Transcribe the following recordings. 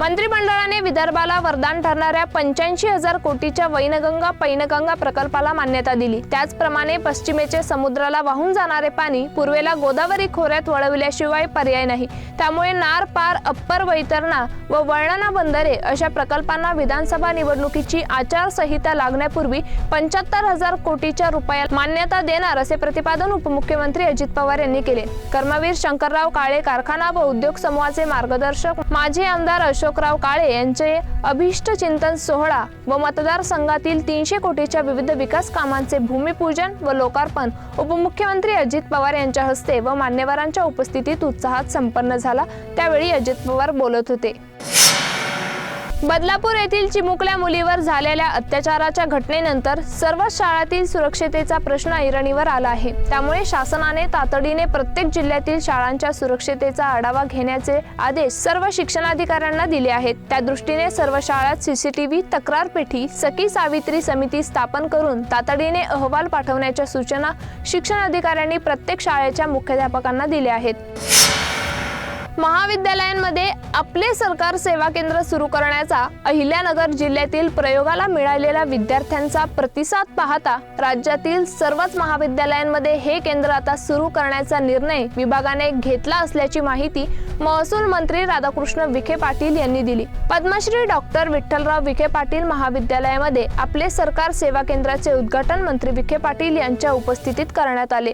मंत्रिमंडळाने विदर्भाला वरदान ठरणाऱ्या पंच्याऐंशी हजार कोटीच्या वैनगंगा पैनगंगा प्रकल्पाला मान्यता दिली. त्याचप्रमाणे पश्चिमेचे समुद्राला वाहून जाणारे पाणी पूर्वेला गोदावरी खोऱ्यात वळविल्याशिवाय पर्याय नाही. त्यामुळे नार पार अप्पर वैतरणा व वळणा बंदरे अशा प्रकल्पांना विधानसभा निवडणुकीची आचारसंहिता लागण्यापूर्वी पंच्याहत्तर हजार कोटीच्या रुपयात मान्यता देणार असे प्रतिपादन उपमुख्यमंत्री अजित पवार यांनी केले. कर्मवीर शंकरराव काळे कारखाना व उद्योग समूहाचे मार्गदर्शक माजी आमदार अशोक अशोकराव काळे यांचे अभिष्ट चिंतन सोहळा व मतदारसंघातील तीनशे कोटीच्या विविध विकास कामांचे भूमिपूजन व लोकार्पण उपमुख्यमंत्री अजित पवार यांच्या हस्ते व मान्यवरांच्या उपस्थितीत उत्साहात संपन्न झाला. त्यावेळी अजित पवार बोलत होते. बदलापूर येथील चिमुकल्या मुलीवर झालेल्या अत्याचाराच्या घटनेनंतर सर्व शाळातील सुरक्षतेचा प्रश्न ऐरणीवर आला आहे. त्यामुळे शासनाने तातडीने प्रत्येक जिल्ह्यातील शाळांच्या सुरक्षतेचा आढावा घेण्याचे आदेश सर्व शिक्षणाधिकाऱ्यांना दिले आहेत. त्या दृष्टीने सर्व शाळात सीसीटीव्ही तक्रार पेठी सखी सावित्री समिती स्थापन करून तातडीने अहवाल पाठवण्याच्या सूचना शिक्षण अधिकाऱ्यांनी प्रत्येक शाळेच्या मुख्याध्यापकांना दिल्या आहेत. महाविद्यालयांमध्ये आपले सरकार सेवा केंद्र सुरू करण्याचा अहिल्यानगर जिल्ह्यातील प्रयोगाला मिळालेला विद्यार्थ्यांचा प्रतिसाद पाहता राज्यातील सर्वच महाविद्यालयांमध्ये हे केंद्र आता सुरू करण्याचा निर्णय विभागाने घेतला असल्याची माहिती महसूल मंत्री राधाकृष्ण विखे पाटील यांनी दिली. पद्मश्री डॉक्टर विठ्ठलराव विखे पाटील महाविद्यालयामध्ये आपले सरकार सेवा केंद्राचे उद्घाटन मंत्री विखे पाटील यांच्या उपस्थितीत करण्यात आले.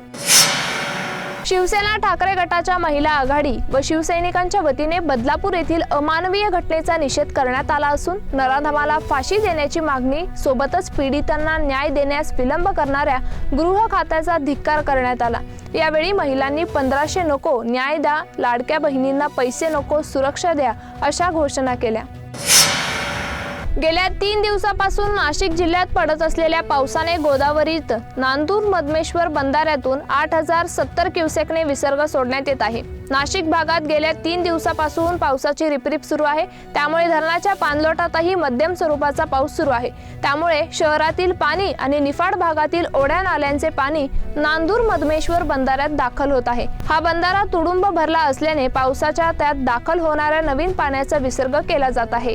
शिवसेना ठाकरे गटाच्या महिला आघाडी व शिवसैनिकांच्या वतीने बदलापूर येथील अमानवीय घटनेचा निषेध करण्यात आला असून नराधमाला फाशी देण्याची मागणी सोबतच पीडितांना न्याय देण्यास विलंब करणाऱ्या गृह खात्याचा धिक्कार करण्यात आला. यावेळी महिलांनी पंधराशे नको न्याय द्या लाडक्या बहिणींना पैसे नको सुरक्षा द्या अशा घोषणा केल्या. गेल्या तीन दिवसापासून नाशिक जिल्ह्यात पडत असलेल्या पावसाने गोदावरीत नांदूर मधमेश्वर बंधाऱ्यातून आठ हजार सत्तर क्युसेकने विसर्ग सोडण्यात येत आहे. नाशिक भागात गेल्या तीन दिवसापासून पावसाची रिपरिप सुरू आहे. त्यामुळे धरणाच्या पाणलोटातही मध्यम स्वरूपाचा पाऊस सुरू आहे. त्यामुळे शहरातील पाणी आणि निफाड भागातील ओढ्या नाल्यांचे पाणी नांदूर मधमेश्वर बंधाऱ्यात दाखल होत आहे. हा बंधारा तुडुंब भरला असल्याने पावसाच्या त्यात दाखल होणाऱ्या नवीन पाण्याचा विसर्ग केला जात आहे.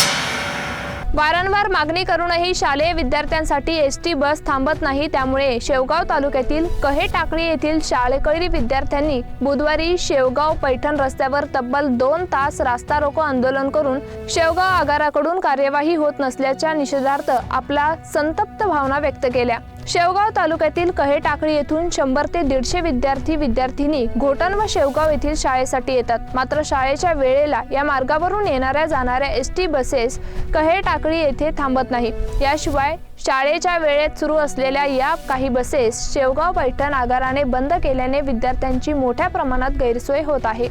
वारंवार मागणी करूनही शालेय विद्यार्थ्यांसाठी एस टी बस थांबत नाही. त्यामुळे शेवगाव तालुक्यातील कहे टाकळी येथील शाळेकरी विद्यार्थ्यांनी बुधवारी शेवगाव पैठण रस्त्यावर तब्बल दोन तास रास्ता रोको आंदोलन करून शेवगाव आगाराकडून कार्यवाही होत नसल्याच्या निषेधार्थ आपला संतप्त भावना व्यक्त केल्या. शेवगाव तालुक्यातील कहे टाकळी येथून शंभर ते दीडशे विद्यार्थी विद्यार्थिनी घोटण व शेवगाव येथील शाळेसाठी येतात. मात्र शाळेच्या वेळेला या मार्गावरून येणाऱ्या जाणाऱ्या एस टी बसेस कहे टाकळी येथे थांबत नाही याशिवाय शाळेच्या वेळेत सुरू असलेल्या या काही बसेस शेवगाव पैठण आगाराने बंद केल्याने विद्यार्थ्यांची मोठ्या प्रमाणात गैरसोय होत आहे.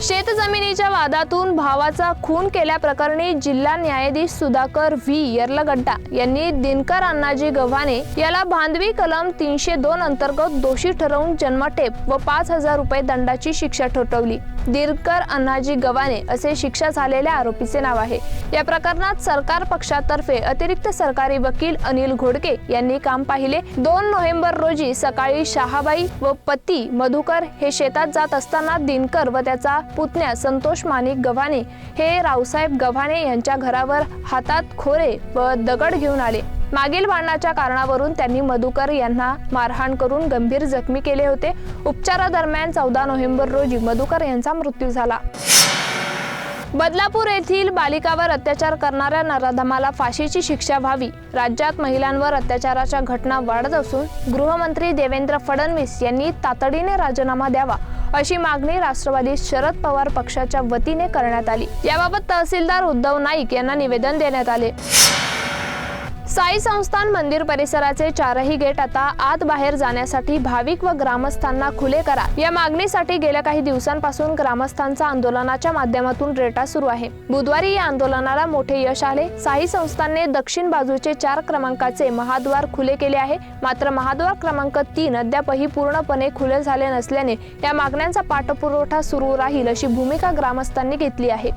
शेतजमिनीच्या वादातून भावाचा खून केल्याप्रकरणी जिल्हा न्यायाधीश सुधाकर व्ही. यर्लगड्डा यांनी दिनकर अण्णाजी गव्हाणे याला भांदवी कलम तीनशे दोन अंतर्गत दोषी ठरवून जन्मठेप व पाच हजार रुपये दंडाची शिक्षा ठोठवली. दिनकर अण्णाजी गव्हाणे असे शिक्षा झालेल्या आरोपीचे नाव आहे. या प्रकरणात सरकार पक्षातर्फे अतिरिक्त सरकारी वकील अनिल घोडके यांनी काम पाहिले. दोन नोव्हेंबर रोजी सकाळी शहाबाई व पती मधुकर हे शेतात जात असताना दिनकर व त्याचा पुतण्या संतोष माणिक गव्हाणे हे रावसाहेब गव्हाणे यांच्या घरावर हातात खोरे व दगड घेऊन आले. मागील भांडणाच्या कारणावरून त्यांनी मधुकर यांना मारहाण करून गंभीर जखमी केले होते. उपचारादरम्यान चौदा नोव्हेंबर रोजी मधुकर यांचा मृत्यू झाला. बदलापूर येथील बालिकावर अत्याचार करणाऱ्या नराधमाला फाशीची शिक्षा व्हावी. राज्यात महिलांवर अत्याचाराच्या घटना वाढत असून गृहमंत्री देवेंद्र फडणवीस यांनी तातडीने राजीनामा द्यावा. अशी मागणी राष्ट्रवादी शरद पवार पक्षाच्या वतीने करण्यात आली. याबाबत तहसीलदार उद्धव नाईक यांना निवेदन देण्यात आले. साई संस्थान मंदिर परिसराचे चारही गेट आता आत बाहेर जाण्यासाठी भाविक व ग्रामस्थांना खुले करा. या मागणीसाठी गेल्या काही दिवसांपासून ग्रामस्थांचा आंदोलनाच्या माध्यमातून रेटा सुरू आहे. बुधवारी या आंदोलनाला मोठे यश आले. साई संस्थानने दक्षिण बाजूचे चार क्रमांकाचे महाद्वार खुले केले आहे. मात्र महाद्वार क्रमांक तीन अद्यापही पूर्णपणे खुले झाले नसल्याने या मागण्यांचा पाठपुरवठा सुरू राहील अशी भूमिका ग्रामस्थांनी घेतली आहे.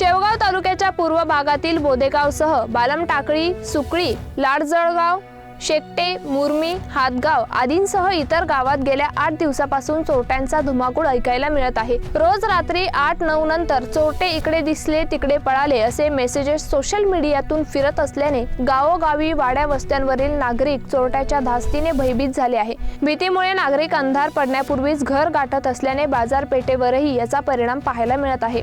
शेवगाव तालुक्याच्या पूर्व भागातील बोदेगावसह बालम टाकळी सुकळी लाडजळगाव शेकटे मुरमी हातगाव आदींसह इतर गावात गेल्या आठ दिवसापासून चोरट्यांचा धुमाकूळ ऐकायला मिळत आहे. रोज रात्री आठ नऊ नंतर चोरटे इकडे दिसले तिकडे पळाले असे मेसेजेस सोशल मीडियातून फिरत असल्याने गावोगावी वाड्या वस्त्यांवरील नागरिक चोरट्याच्या धास्तीने भयभीत झाले आहे. भीतीमुळे नागरिक अंधार पडण्यापूर्वीच घर गाठत असल्याने बाजारपेठेवरही याचा परिणाम पाहायला मिळत आहे.